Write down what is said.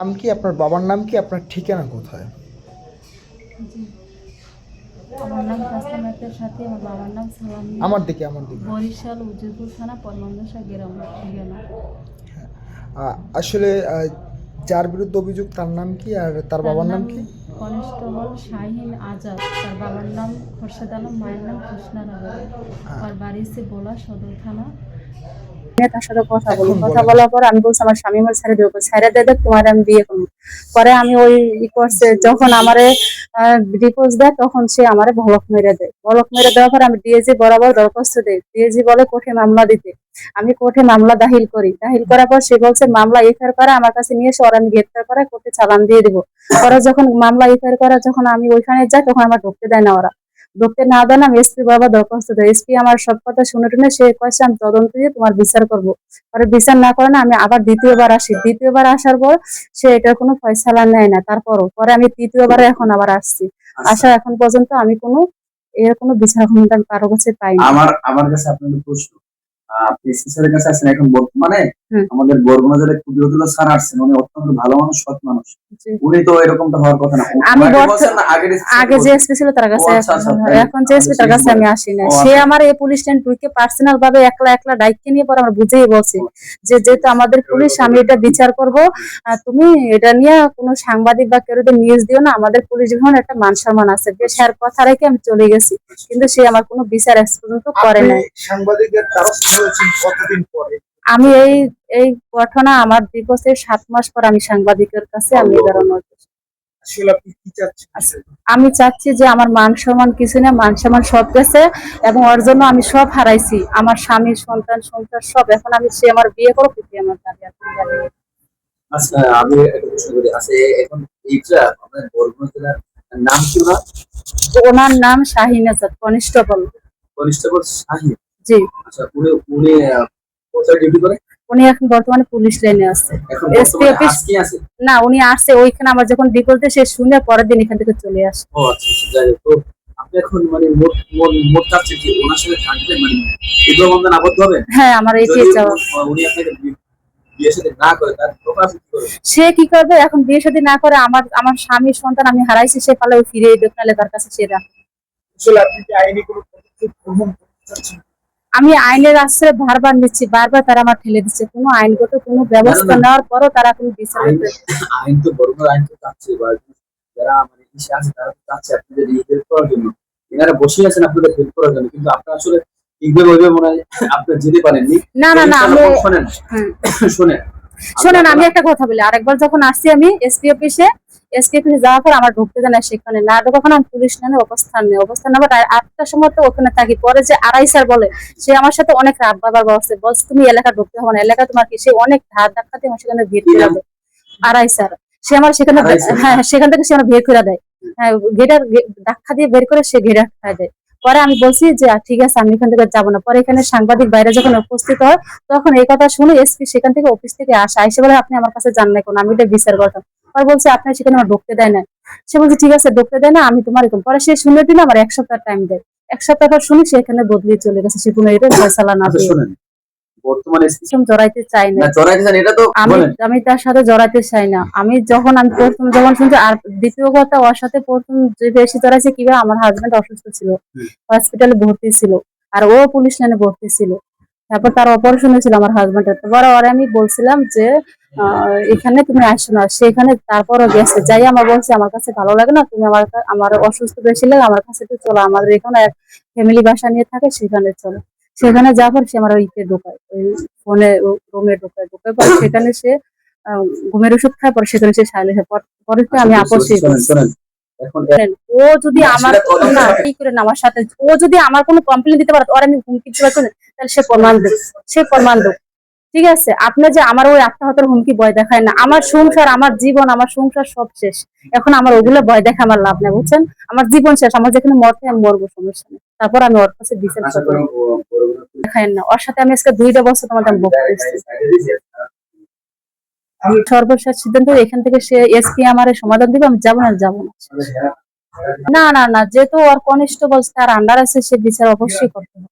নাম কি? আপনার বাবার নাম কি? আপনার ঠিকানা কোথায়? আমার নাম কাসিম আক্তার সাথে আমার বাবার নাম সালাম। আমার দিকে আমার দিকে। বরিশাল উজিরপুর থানা পরমান্দসা গ্রাম ঠিকানা। আহ, আসলে আহ, যার বিরুদ্ধে অভিযোগ তার নাম কি? আর তার বাবার নাম কি? কনস্টেবল শাহিন আজাদ। তার বাবার নাম খোরশেদ আলম মায়ের নাম কৃষ্ণা রায়। আর বাড়ি হচ্ছে বোলা সদর থানা। তার সাথে কথা বলি। কথা বলার পর আমি বলছি আমার স্বামী আমার ছেড়ে দেবো ছেড়ে দিয়ে দেখ তোমার আমি বিয়ে করব। পরে আমি ওই ই করছে যখন আমারে ডিপোজ দেয় তখন সে আমারে ভলক মেরে দেয়। ভলক মেরে দেওয়ার পর আমি ডিএজি বরাবর দরখাস্ত দেয় ডিএজি বলে কোর্টে মামলা দিতে। আমি কোর্টে মামলা দাখিল করি। দাখিল করার পর সে বলছে মামলা এফআইআর করা আমার কাছে নিয়ে এসে ওরা আমি গ্রেপ্তার করে কোর্টে চালান দিয়ে দিব। পরে যখন মামলা এফআইআর করে যখন আমি ওইখানে যাই তখন আমার ঢুকতে দেয় না ওরা। ঢুকতে না দেন আমি এসপি বাবা দরখাস্ত দেয় এসপি আমার সব কথা শুনে টুনে সে কয়েছে আমি তদন্ত দিয়ে তোমার বিচার করব। পরে বিচার না করে না আমি আবার দ্বিতীয়বার আসি। দ্বিতীয়বার আসার পর সে এটার কোনো ফয়সালা নেয় না। তারপরও পরে আমি তৃতীয়বারে এখন আবার আসছি। আসা এখন পর্যন্ত আমি কোনো এর কোনো বিচার ক্ষমতা আমি কারও কাছে পাইনি। আমার আমার কাছে আপনাদের প্রশ্ন স্যারের কাছে আছেন এখন বর্তমানে? আমাদের বরগুনা জেলায় কুটিরতুল্লাহ স্যার আসছেন উনি অত্যন্ত ভালো মানুষ সৎ মানুষ। উনি তো এরকমটা হওয়ার কথা না। আমি ওনাকে বর্ত- বলছেন না, আগের SPC আগে যে এসপি ছিল তার কাছে আচ্ছা, আচ্ছা, এখন- যে এসপি তার কাছে আমি আসি না সে আচ্ছা। আমার এই পুলিশ স্ট্যান্ড ঢুকে পার্সোনাল ভাবে একলা একলা দায়িত্ব নিয়ে পরে আমার বুঝেই বলছি যে যেহেতু আমাদের পুলিশ আমি এটা বিচার করব। তুমি এটা নিয়ে কোনো সাংবাদিক বা কেউ নিউজ দিও না আমাদের পুলিশ বিভাগ একটা মান সম্মান আছে। বেশ এর কথা রেখে আমি চলে গেছি কিন্তু সে আমার কোনো বিচার আজ পর্যন্ত করে নাই। সাংবাদিকের দ্বারস্থ হয়েছেন কতদিন পরে? আমি এই এই ঘটনা আমার দিবসের সাত মাস পর আমি সাংবাদিকের কাছে আমি চাচ্ছেন? আমি চাচ্ছি যে আমার মান সম্মান কিছু না মান সম্মান সব গেছে এবং ওর জন্য আমি সব হারাইছি। আমার স্বামী সন্তান সংসার সব। এখন আমি সে আমার বিয়ে করো আমার দাবি। আচ্ছা আমি একটা প্রশ্ন করি। আচ্ছা এখন এইটা আমাদের বরগুনা জেলার নাম কি ওনার? নাম শাহিন আজাদ কনস্টেবল কনস্টেবল শাহিন? জি। আচ্ছা উনি উনি উনি এখন বর্তমানে পুলিশ লাইনে আছে। বর্তমানে অফিস- না উনি আসছে ওইখানে আমার যখন ডিপোজে সে শুনে পরের দিন এখান থেকে চলে আসে। ও আচ্ছা আচ্ছা যাই তো আপনি এখন মানে মোট মোট ওনার সাথে মানে বিবাহ বন্ধন আবদ্ধ হবে হ্যাঁ আমার চাওয়া উনি আপনাকে সাথে সে কি করবে? এখন বিয়ে শাদী না করে আমার আমার স্বামী সন্তান আমি হারাইছি সে পালে ফিরে দেখ নাহলে তার কাছে সে আসলে আপনি কি আইনি কোনো পদক্ষেপ গ্রহণ করতে চাচ্ছেন? আমি আইনের আশ্রয় বারবার নিচ্ছি বারবার তারা আমার ঠেলে দিচ্ছে। কোনো আইনগত কোনো ব্যবস্থা। নেওয়ার পরও তারা কোনো আইন তো বড় বড় আইন তো চাচ্ছে বা যারা মানে ইসে আছে তারা তো চাচ্ছে আপনাদের হেল্প করার জন্য। এনারা বসে আছেন আপনাদের হেল্প করার জন্য কিন্তু আপনারা আসলে ওইভাবে মনে হয় আপনারা যেতে পারেননি। না না না আমি শোনেন। শোনেন। শোনেন আমি একটা কথা বলি আরেকবার যখন আসছি আমি এসপি অফিসে এসপি যাওয়ার পর আমার ঢুকতে দেয় না সেখানে না ঢোকার আমি পুলিশ নামে অবস্থান নেই। অবস্থান নেবার আটটার সময় তো ওখানে থাকি। পরে যে আড়াই স্যার বলে সে আমার সাথে অনেক রাত বাবার বলছে বলছে তুমি এলাকা ঢুকতে হবে না। এলাকা তোমার কি? সে অনেক ধার ধাক্কাতে আমার সেখানে ভিড় করে দেবে দেয়। আড়াই স্যার সে আমার সেখানে হ্যাঁ সেখান থেকে সে আমার ভিড় করে দেয়। হ্যাঁ ঘেরার ধাক্কা দিয়ে বের করে সে ঘেরা খায় দেয়। পরে আমি বলছি যে ঠিক আছে আমি এখান থেকে যাব না। পরে এখানে সাংবাদিক বাইরে যখন উপস্থিত হয় তখন এই কথা শুনে এসপি সেখান থেকে অফিস থেকে আসা। এসে বলে আপনি আমার কাছে জান না কোনো আমি এটা বিচার করতাম। পরে বলছে আপনার সেখানে আমার ঢুকতে দেয় না সে বলছে ঠিক আছে ঢুকতে দেয় না আমি তোমার এরকম পরে সে শুনে দিলে আমার এক সপ্তাহ টাইম দেয়। এক সপ্তাহ পর শুনি সে এখানে বদলিয়ে চলে গেছে সে কোনো এটা ফয়সালা না আচ্ছা শোনেন। বর্তমানে এরকম জড়াইতে চাই না চড়াইতে চান এটা তো আমি আমি তার সাথে জড়াতে চাই না। আমি যখন আমি প্রথম যখন শুনছি আর দ্বিতীয় কথা ওর সাথে প্রথম যে বেশি জড়াইছে কীভাবে আমার হাজবেন্ড অসুস্থ ছিল হসপিটালে ভর্তি ছিল আর ও পুলিশ লাইনে ভর্তি ছিল। তারপর তার অপারেশন হয়েছিল আমার হাজবেন্ডের তারপর ওরে আমি বলছিলাম যে এখানে তুমি আসো না সেখানে তারপরও গেছে। যাই আমার বলছে আমার কাছে ভালো লাগে না তুমি আমার আমার অসুস্থ বেশি লাগে আমার কাছে তো চলো। আমাদের এখানে এক ফ্যামিলি বাসা নিয়ে থাকে সেখানে চলো। সেখানে যাওয়ার সে আমার ওইতে ঢোকায় ওই ফোনে রুমে ঢোকায় ঢোকায় পরে সেখানে সে ঘুমের ওষুধ খায় পরে সেখানে সে সাইলে পরে তো আমি করেন। ও যদি আমার না কি করে আমার সাথে ও যদি আমার কোনো কমপ্লেন দিতে পারে ওর আমি হুমকি দিতে পারছি তাহলে সে প্রমাণ দেব সে প্রমাণ দেব। ঠিক আছে আপনি যে আমার ওই আত্মহত্যার হুমকি ভয় দেখায় না আমার সংসার আমার জীবন আমার সংসার সব শেষ। এখন আমার ওগুলো ভয় দেখা আমার লাভ নেই বুঝছেন? আমার জীবন শেষ আমার যেখানে মরতে আমি মরবো সমস্যা নেই। তারপর আমি ওর কাছে বিচার বরগুনা দেখায় না। ওর সাথে আমি আজকে দুইটা বছর তোমাদের সর্বশেষ সিদ্ধান্ত এখান থেকে সে এসপি আমার সমাধান দিবে আমি যাব না যাব না। না। না না যেহেতু ওর কনিষ্ঠ বলছে তার আন্ডার আছে সে বিচার অবশ্যই করতে হবে।